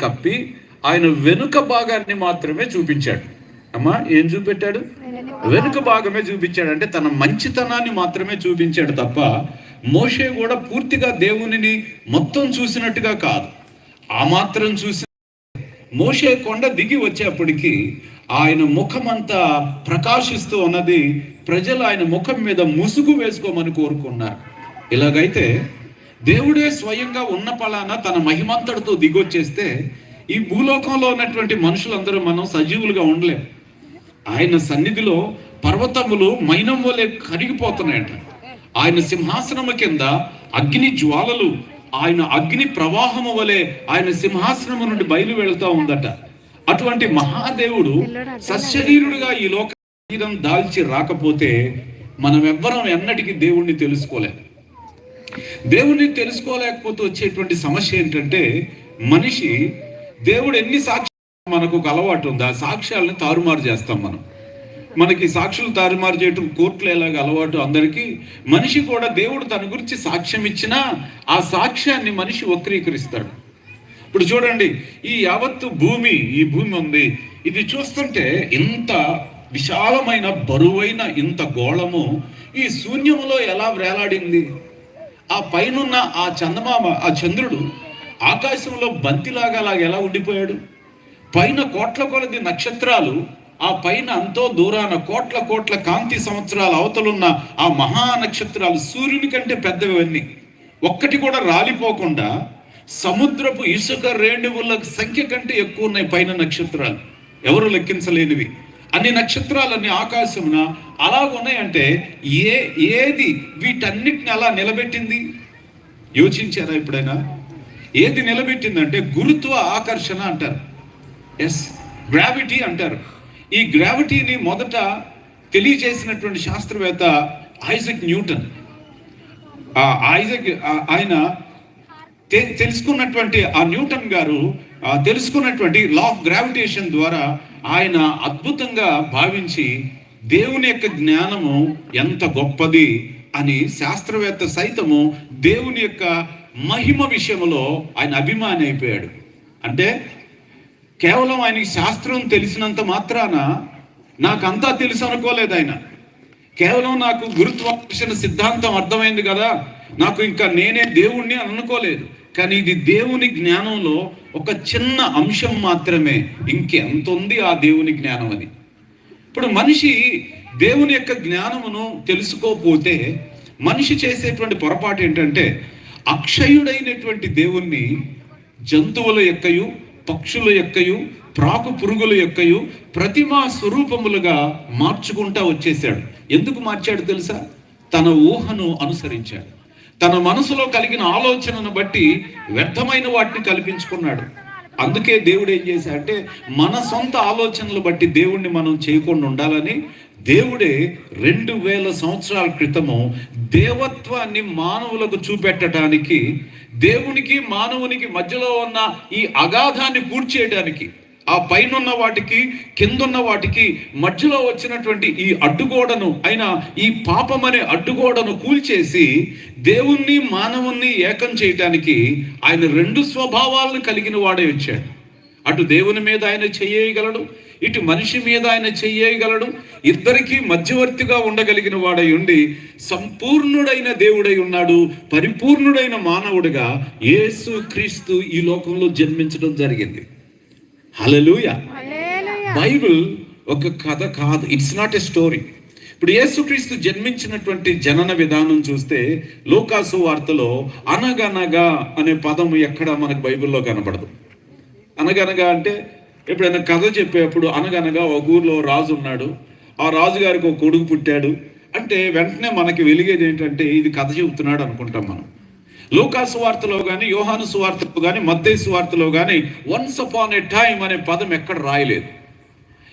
కప్పి ఆయన వెనుక భాగాన్ని మాత్రమే చూపించాడు. అమ్మా ఏం చూపెట్టాడు? వెనుక భాగమే చూపించాడు. అంటే తన మంచితనాన్ని మాత్రమే చూపించాడు తప్ప మోషే కూడా పూర్తిగా దేవునిని మొత్తం చూసినట్టుగా కాదు. ఆ మాత్రం చూసి మోషే కొండ దిగి వచ్చేప్పటికి ఆయన ముఖమంతా ప్రకాశిస్తూ ఉన్నది. ప్రజలు ఆయన ముఖం మీద ముసుగు వేసుకోమని కోరుకున్నారు. ఇలాగైతే దేవుడే స్వయంగా ఉన్న పలాన తన మహిమంతటితో దిగొచ్చేస్తే ఈ భూలోకంలో ఉన్నటువంటి మనుషులందరూ మనం సజీవులుగా ఉండలేం. ఆయన సన్నిధిలో పర్వతములు మైనం వలె కరిగిపోతున్నాయట. ఆయన సింహాసనము కింద అగ్ని జ్వాలలు ఆయన అగ్ని ప్రవాహము వలె ఆయన సింహాసనము నుండి బయలు వెళ్తా ఉందట. అటువంటి మహాదేవుడు సశరీరుడుగా ఈ లోక శరీరం దాల్చి రాకపోతే మనం ఎవ్వరం ఎన్నటికీ దేవుణ్ణి తెలుసుకోలేం. దేవుడిని తెలుసుకోలేకపోతే వచ్చేటువంటి సమస్య ఏంటంటే మనిషి దేవుడు ఎన్ని సాక్ష్యాలు మనకు ఒక అలవాటు ఉంది? ఆ సాక్ష్యాలను తారుమారు చేస్తాం మనం. మనకి సాక్షులు తారుమారు చేయటం కోర్టులు ఎలాగ అలవాటు? అందరికీ మనిషి కూడా దేవుడు తన గురించి సాక్ష్యం ఇచ్చినా ఆ సాక్ష్యాన్ని మనిషి వక్రీకరిస్తాడు. ఇప్పుడు చూడండి ఈ యావత్తు భూమి ఈ భూమి ఉంది. ఇది చూస్తుంటే ఇంత విశాలమైన బరువైన ఇంత గోళము ఈ శూన్యములో ఎలా వేలాడింది? ఆ పైనున్న ఆ చందమామ ఆ చంద్రుడు ఆకాశంలో బంతిలాగా అలాగ ఎలా ఉండిపోయాడు? పైన కోట్ల కొలది నక్షత్రాలు ఆ పైన అంతో దూరాన కోట్ల కోట్ల కాంతి సంవత్సరాల అవతలున్న ఆ మహా నక్షత్రాలు సూర్యుని కంటే పెద్దవన్నీ ఒక్కటి కూడా రాలిపోకుండా సముద్రపు ఇసుక రేణువుల సంఖ్య కంటే ఎక్కువ ఉన్నాయి పైన నక్షత్రాలు. ఎవరు లెక్కించలేనివి. అన్ని నక్షత్రాలన్నీ ఆకాశమున అలాగ ఉన్నాయంటే ఏ ఏది వీటన్నిటిని అలా నిలబెట్టింది? యోచించారా ఎప్పుడైనా? ఏది నిలబెట్టిందంటే గురుత్వ ఆకర్షణ అంటారు. ఎస్ గ్రావిటీ అంటారు. ఈ గ్రావిటీని మొదట తెలియజేసినటువంటి శాస్త్రవేత్త ఐజక్ న్యూటన్. ఐజక్ ఆయన తెలుసుకున్నటువంటి ఆ న్యూటన్ గారు తెలుసుకున్నటువంటి లా ఆఫ్ గ్రావిటేషన్ ద్వారా ఆయన అద్భుతంగా భావించి దేవుని యొక్క జ్ఞానము ఎంత గొప్పది అని శాస్త్రవేత్త సైతము దేవుని యొక్క మహిమ విషయంలో ఆయన అభిమాని అయిపోయాడు. అంటే కేవలం ఆయనకి శాస్త్రం తెలిసినంత మాత్రాన నాకంతా తెలుసు అనుకోలేదు ఆయన. కేవలం నాకు గురుత్వాకర్షణ సిద్ధాంతం అర్థమైంది కదా. నాకు ఇంకా నేనే దేవుణ్ణి అని అనుకోలేదు. కానీ ఇది దేవుని జ్ఞానంలో ఒక చిన్న అంశం మాత్రమే. ఇంకెంత ఉంది ఆ దేవుని జ్ఞానం అని. ఇప్పుడు మనిషి దేవుని యొక్క జ్ఞానమును తెలుసుకోకపోతే మనిషి చేసేటువంటి పొరపాటు ఏంటంటే అక్షయుడైనటువంటి దేవుణ్ణి జంతువుల యొక్కయు పక్షుల యొక్కయు ప్రాకు పురుగుల యొక్కయు ప్రతిమా స్వరూపములుగా మార్చుకుంటా వచ్చేసాడు ఎందుకు మార్చాడు తెలుసా? తన ఊహను అనుసరించాడు. తన మనసులో కలిగిన ఆలోచనను బట్టి వ్యర్థమైన వాటిని కల్పించుకున్నాడు. అందుకే దేవుడు ఏం చేశాడంటే మన సొంత ఆలోచనలు బట్టి దేవుణ్ణి మనం చేయకుండా ఉండాలని దేవుడే రెండు వేల సంవత్సరాల క్రితము దేవత్వాన్ని మానవులకు చూపెట్టడానికి దేవునికి మానవునికి మధ్యలో ఉన్న ఈ అగాధాన్ని పూడ్చేయడానికి ఆ పైనున్న వాటికి కిందున్న వాటికి మధ్యలో వచ్చినటువంటి ఈ అడ్డుగోడను అయిన ఈ పాపం అనే అడ్డుగోడను కూల్చేసి దేవుణ్ణి మానవుణ్ణి ఏకం చేయటానికి ఆయన రెండు స్వభావాలను కలిగిన వాడే వచ్చాడు. అటు దేవుని మీద ఆయన చెయ్యగలడు ఇటు మనిషి మీద ఆయన చెయ్యగలడు ఇద్దరికీ మధ్యవర్తిగా ఉండగలిగిన వాడై ఉండి సంపూర్ణుడైన దేవుడై ఉన్నాడు పరిపూర్ణుడైన మానవుడిగా యేసు క్రీస్తు ఈ లోకంలో జన్మించడం జరిగింది. హల్లెలూయా బైబిల్ ఒక కథ కాదు. ఇట్స్ నాట్ ఎ స్టోరీ ఇప్పుడు యేసుక్రీస్తు జన్మించినటువంటి జనన విధానం చూస్తే లోకాసు వార్తలో అనగనగా అనే పదం ఎక్కడ మనకు బైబిల్లో కనపడదు అనగనగా అంటే ఎప్పుడైనా కథ చెప్పేప్పుడు అనగనగా ఒక ఊర్లో రాజు ఉన్నాడు. ఆ రాజుగారికి ఒక కొడుకు పుట్టాడు. అంటే వెంటనే మనకి వెలిగేది ఏంటంటే ఇది కథ చెబుతున్నాడు అనుకుంటాం మనం. లూకాసు వార్తలో కానీ యోహాను సువార్తలో కానీ మత్తయి సువార్తలో కానీ వన్స్ అపాన్ ఏ టైం అనే పదం ఎక్కడ రాయలేదు.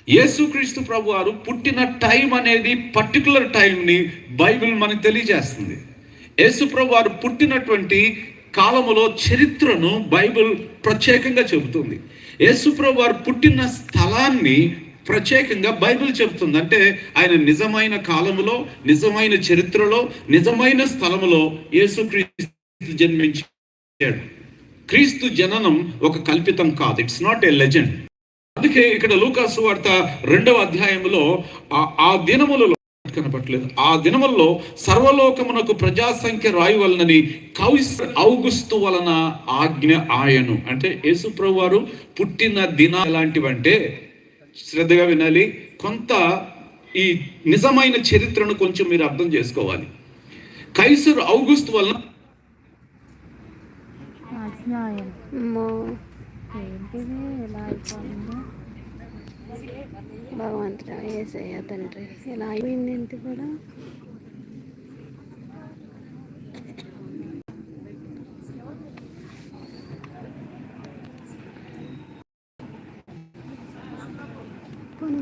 యేసుక్రీస్తు ప్రభు వారు పుట్టిన టైం అనేది పర్టికులర్ టైంని బైబిల్ మనకు తెలియజేస్తుంది. యేసు ప్రభు వారు పుట్టినటువంటి కాలములో చరిత్రను బైబిల్ ప్రత్యేకంగా చెబుతుంది. యేసు ప్రభు వారు పుట్టిన స్థలాన్ని ప్రత్యేకంగా బైబిల్ చెబుతుంది. అంటే ఆయన నిజమైన కాలములో నిజమైన చరిత్రలో నిజమైన స్థలములో యేసుక్రీస్తు జన్మించాడు. క్రీస్తు జననం ఒక కల్పితం కాదు. ఇట్స్ నాట్ ఏ లెజెండ్ అందుకే ఇక్కడ లూకాసు వార్త రెండవ అధ్యాయంలో ఆ- దినములలో కనపట్లేదు ఆ దినముల్లో సర్వలోకమునకు ప్రజా సంఖ్య రాయవలనని కౌస్ ఔగుస్తు వలన ఆజ్ఞ ఆయను. అంటే యేసుప్రభు వారు పుట్టిన దిన ఎలాంటివంటే శ్రద్ధగా వినాలి కొంత ఈ నిజమైన చరిత్రను కొంచెం మీరు అర్థం చేసుకోవాలి. కైసరు ఔగుస్తు వలన స్నాయం ఏంటిది? ఎలా అయిపోయిందో? భగవంతుడా ఏసయ్య తండ్రి. ఎలా అయిపోయింది ఏంటి కూడా? కొన్ని